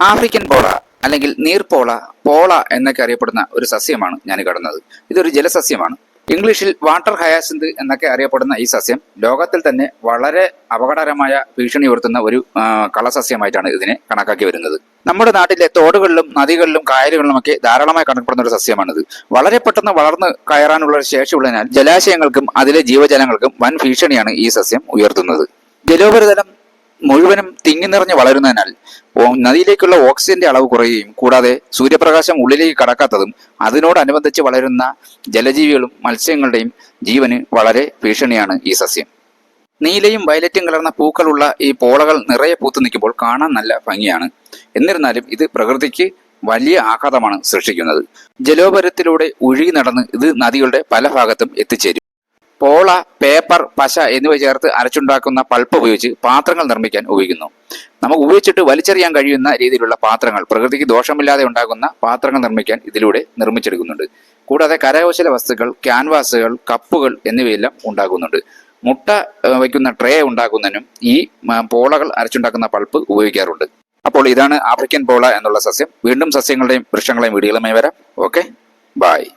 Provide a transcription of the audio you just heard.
African പോള അല്ലെങ്കിൽ നീർപോള പോള എന്നൊക്കെ അറിയപ്പെടുന്ന ഒരു സസ്യമാണ് ഞാൻ കടന്നത്. ഇതൊരു ജലസസ്യമാണ്. ഇംഗ്ലീഷിൽ വാട്ടർ ഹയാസിന്ത് എന്നൊക്കെ അറിയപ്പെടുന്ന ഈ സസ്യം ലോകത്തിൽ തന്നെ വളരെ അപകടകരമായ ഭീഷണി ഉയർത്തുന്ന ഒരു കളസസ്യമായിട്ടാണ് ഇതിനെ കണക്കാക്കി വരുന്നത്. നമ്മുടെ നാട്ടിലെ തോടുകളിലും നദികളിലും കായലുകളിലും ഒക്കെ ധാരാളമായി കാണപ്പെടുന്ന ഒരു സസ്യമാണിത്. വളരെ പെട്ടെന്ന് വളർന്ന് കയറാനുള്ള ശേഷിയുള്ളതിനാൽ ജലാശയങ്ങൾക്കും അതിലെ ജീവജാലങ്ങൾക്കും വൻ ഭീഷണിയാണ് ഈ സസ്യം ഉയർത്തുന്നത്. ജലോപരിതലം മുഴുവനും തിങ്ങി നിറഞ്ഞ് വളരുന്നതിനാൽ നദിയിലേക്കുള്ള ഓക്സിജന്റെ അളവ് കുറയുകയും കൂടാതെ സൂര്യപ്രകാശം ഉള്ളിലേക്ക് കടക്കാത്തതും അതിനോടനുബന്ധിച്ച് വളരുന്ന ജലജീവികളും മത്സ്യങ്ങളുടെയും ജീവന് വളരെ ഭീഷണിയാണ് ഈ സസ്യം. നീലയും വയലറ്റും കലർന്ന പൂക്കളുള്ള ഈ പോളകൾ നിറയെ പൂത്തു നിൽക്കുമ്പോൾ കാണാൻ നല്ല ഭംഗിയാണ്. എന്നിരുന്നാലും ഇത് പ്രകൃതിക്ക് വലിയ ആഘാതമാണ് സൃഷ്ടിക്കുന്നത്. ജലോപരത്തിലൂടെ ഒഴുകി നടന്ന് ഇത് നദികളുടെ പല ഭാഗത്തും എത്തിച്ചേരും. പോള പേപ്പർ പശ എന്നിവ ചേർത്ത് അരച്ചുണ്ടാക്കുന്ന പൾപ്പ് ഉപയോഗിച്ച് പാത്രങ്ങൾ നിർമ്മിക്കാൻ ഉപയോഗിക്കുന്നു. നമുക്ക് ഉപയോഗിച്ചിട്ട് വലിച്ചെറിയാൻ കഴിയുന്ന രീതിയിലുള്ള പാത്രങ്ങൾ പ്രകൃതിക്ക് ദോഷമില്ലാതെ ഉണ്ടാകുന്ന പാത്രങ്ങൾ നിർമ്മിക്കാൻ ഇതിലൂടെ നിർമ്മിച്ചെടുക്കുന്നുണ്ട്. കൂടാതെ കരകൗശല വസ്തുക്കൾ ക്യാൻവാസുകൾ കപ്പുകൾ എന്നിവയെല്ലാം ഉണ്ടാകുന്നുണ്ട് മുട്ട വയ്ക്കുന്ന ട്രേ ഉണ്ടാക്കുന്നതിനും ഈ പോളകൾ അരച്ചുണ്ടാക്കുന്ന പൾപ്പ് ഉപയോഗിക്കാറുണ്ട്. അപ്പോൾ ഇതാണ് ആഫ്രിക്കൻ പോള എന്നുള്ള സസ്യം. വീണ്ടും സസ്യങ്ങളുടെയും വൃക്ഷങ്ങളുടെയും വീടുകളുമായി വരാം. ഓക്കെ? ബായ്